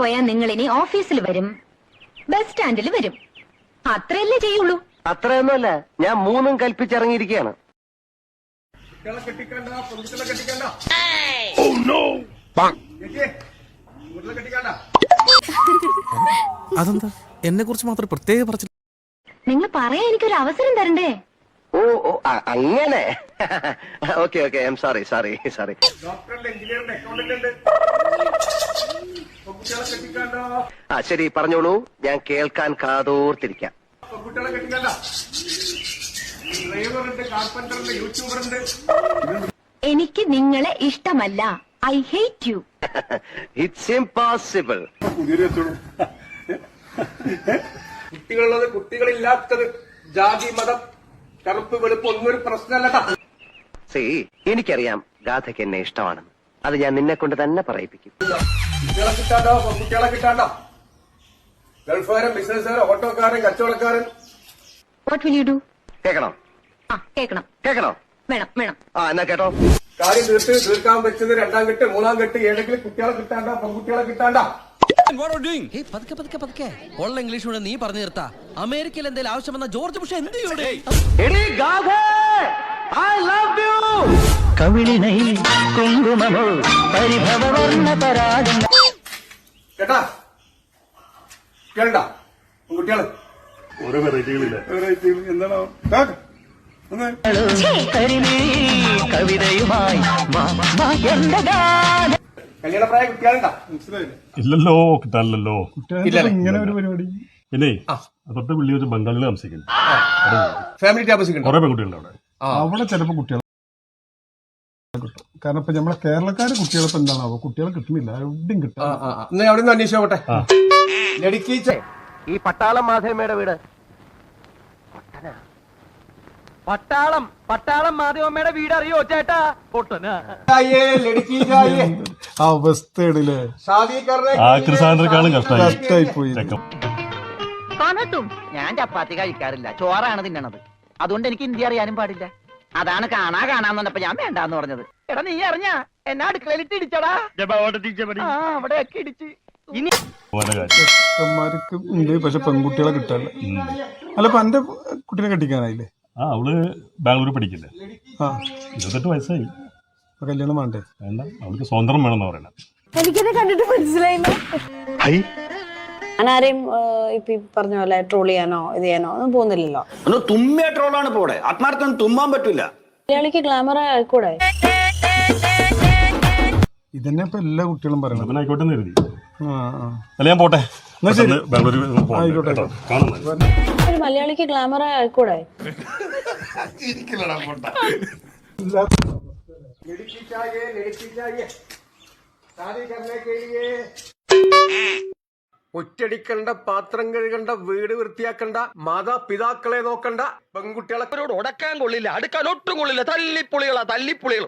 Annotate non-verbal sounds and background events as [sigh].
പോയാൽ നിങ്ങൾ ഇനി ഓഫീസിൽ വരും. ബസ് സ്റ്റാൻഡിൽ വരും. അത്രയല്ലേ ചെയ്യുള്ളൂ. അത്രയൊന്നുമല്ല ഞാൻ മൂന്നും കൽപ്പിച്ചിറങ്ങിയിരിക്കുകയാണ്. കുട്ടികളെ കെട്ടിക്കണ്ട പെൺകുട്ടികളെ കെട്ടിക്കണ്ട. ചേച്ചിയെ, കുട്ടികളെ കെട്ടിക്കണ്ട. [laughs] അതെന്താ? എന്നെ കുറിച്ച് മാത്രം പ്രത്യേക പറച്ചിൽ നിങ്ങൾ പറയാൻ എനിക്കൊരു അവസരം തരണ്ടേ? ഓ ഓ അ- അങ്ങനെ. Okay okay I'm sorry sorry sorry ഡോക്ടറുണ്ട് എഞ്ചിനീയറുണ്ട് അക്കൗണ്ടന്റ് ഉണ്ട്. കെട്ടിക്കണ്ട? ആ ശരി പറഞ്ഞോളൂ. ഞാൻ കേൾക്കാൻ കാതോർത്തിരിക്കാം. കെട്ടിക്കണ്ട. എനിക്ക് നിങ്ങളെ ഇഷ്ടമല്ല. I hate you it's impossible പുതിയൊരു കുട്ടികളുള്ളത് കുട്ടികളില്ലാത്തത് ജാതി മതം കറുപ്പ് വെളുപ്പ് ഒന്നും ഒരു പ്രശ്നമല്ലട്ടാ സി എനിക്കറിയാം ഗാഥയ്ക്ക് എന്നെ ഇഷ്ടമാണെന്ന്. അത് ഞാൻ നിന്നെ കൊണ്ട് തന്നെ പറയിപ്പിക്കും. കുട്ടികളെ കിട്ടാണ്ടോ? കുട്ടികളെ കിട്ടാണ്ടോ? ഗൾഫുകാരൻ ബിസിനസ്സുകാരൻ ഓട്ടോക്കാരൻ കച്ചവടക്കാരൻ. വാട്ട് വിൽ യു ഡു കേക്കണോ ആ കേക്കണം കേക്കണോ വേണം വേണം. ആ എന്നാ കേട്ടോ. കാര്യം തീർത്ത് തീർക്കാൻ വെച്ചത് രണ്ടാം കെട്ട് മൂന്നാം കെട്ട് ഏതെങ്കിലും കുട്ടികളെ കിട്ടാണ്ടോ? പെൺകുട്ടികളെ കിട്ടാണ്ടോ? ഏയ് പതുക്കെ പതുക്കെ പതുക്കെ. ഉള്ള ഇംഗ്ലീഷ് കൂടെ നീ പറഞ്ഞു നിർത്താ. അമേരിക്കയിൽ എന്തെങ്കിലും ആവശ്യം വന്ന ജോർജ് ബുഷ് എന്ത് ചെയ്യൂടെ കവിളിനൈ കുങ്കുമമോ പരിഭവവർണ പരാഗം. കേട്ടാ? കേൾണ്ട? പെൺകുട്ടികൾ ഓരോ വെറൈറ്റികളില്ല? വെറൈറ്റികൾ എന്താണോ? കവിതയുമായി കല്യാണപ്രായ കുട്ടികളുണ്ടാ? മനസ്സിലായില്ലേ. ഇല്ലല്ലോ കിട്ടാനില്ലല്ലോ. ഇങ്ങനെ ഒരു പരിപാടി. പിന്നെ അപ്പുറത്തെ പുള്ളി ഒരു ബംഗാളിൽ താമസിക്കുന്നു. ഫാമിലി താമസിക്കുന്നു കുറെ പെൺകുട്ടികളുണ്ട് അവിടെ. അവിടെ ചിലപ്പോ കുട്ടികൾ കിട്ടും കാരണം ഇപ്പൊ നമ്മളെ കേരളക്കാര് കുട്ടികളെ ഇപ്പൊ എന്താണാവോ? കുട്ടികളെ കിട്ടുന്നില്ല. എവിടെയും കിട്ടും എന്നാ അവിടെ നിന്ന് അന്വേഷിച്ചോട്ടെ ലടുക്കീച്ച ഈ പട്ടാളം മാധവമ്മയുടെ വീട്. പട്ടാളം പട്ടാളം മാധവമ്മയുടെ വീട് അറിയോ ചേട്ടാ? പൊട്ടനാ. അവസ്ഥയാണല്ലേ? കഷ്ടായി പോയി ഞാൻ ചപ്പാത്തി കഴിക്കാറില്ല. ചോറാണ് തിന്നണത്. അതുകൊണ്ട് എനിക്ക് ഹിന്ദി അറിയാനും പാടില്ല. അതാണ് കാണാ കാണാന്ന് പറഞ്ഞപ്പോ ഞാൻ വേണ്ടാന്ന് പറഞ്ഞത്. എടാ നീ അറിഞ്ഞ? എന്നാ അടുക്കളയിലിട്ട് ഇടിച്ചടാ? ആ അവിടെയൊക്കെ ഇടിച്ച്. ഇനി ചെക്കന്മാർക്ക് ഉണ്ട് പക്ഷെ പെൺകുട്ടികളെ കിട്ടാനില്ല അല്ല ഇപ്പൊ എന്റെ കുട്ടീനെ കെട്ടിക്കാനായില്ലേ? ആ അവൾ ബാംഗ്ലൂർ പഠിക്കില്ലേ? ആ. ഇരുപത്തെട്ട് വയസ്സായി. അപ്പൊ കല്യാണം വേണ്ടേ? വേണ്ട അവൾക്ക് സ്വതന്ത്രം വേണമെന്ന് പറയണം. എനിക്കിത് കണ്ടിട്ട് മനസ്സിലായില്ല. ഞാൻ ആരെയും പറഞ്ഞ പോലെ ട്രോൾ ചെയ്യാനോ ഇത് ചെയ്യാനോ ഒന്നും പോകുന്നില്ലല്ലോ. തുമ്മിയ ട്രോളാണ് പോടെ ആത്മാർത്ഥം തുമ്മാൻ പറ്റൂല. മലയാളിക്ക് ഗ്ലാമർ ആയിക്കൂടെ? ഇതന്നെ ഇപ്പൊ എല്ലാ കുട്ടികളും പറയണം ആയിക്കോട്ടെ എന്ന് കരുതി. അല്ല ഞാൻ പോട്ടെ. ഒരു മലയാളിക്ക് ഗ്ലാമർ ആയിക്കൂടെ ലടുക്കി शादी करने के കേളിയേ ഒറ്റടിക്കണ്ട പാത്രം കഴുകണ്ട വീട് വൃത്തിയാക്കണ്ട മാതാപിതാക്കളെ നോക്കണ്ട പെൺകുട്ടികളെ ഒടക്കാൻ കൊള്ളില്ല അടുക്കാൻ ഒട്ടും കൊള്ളില്ല. തല്ലിപ്പൊളികളാ തല്ലിപ്പൊളികൾ.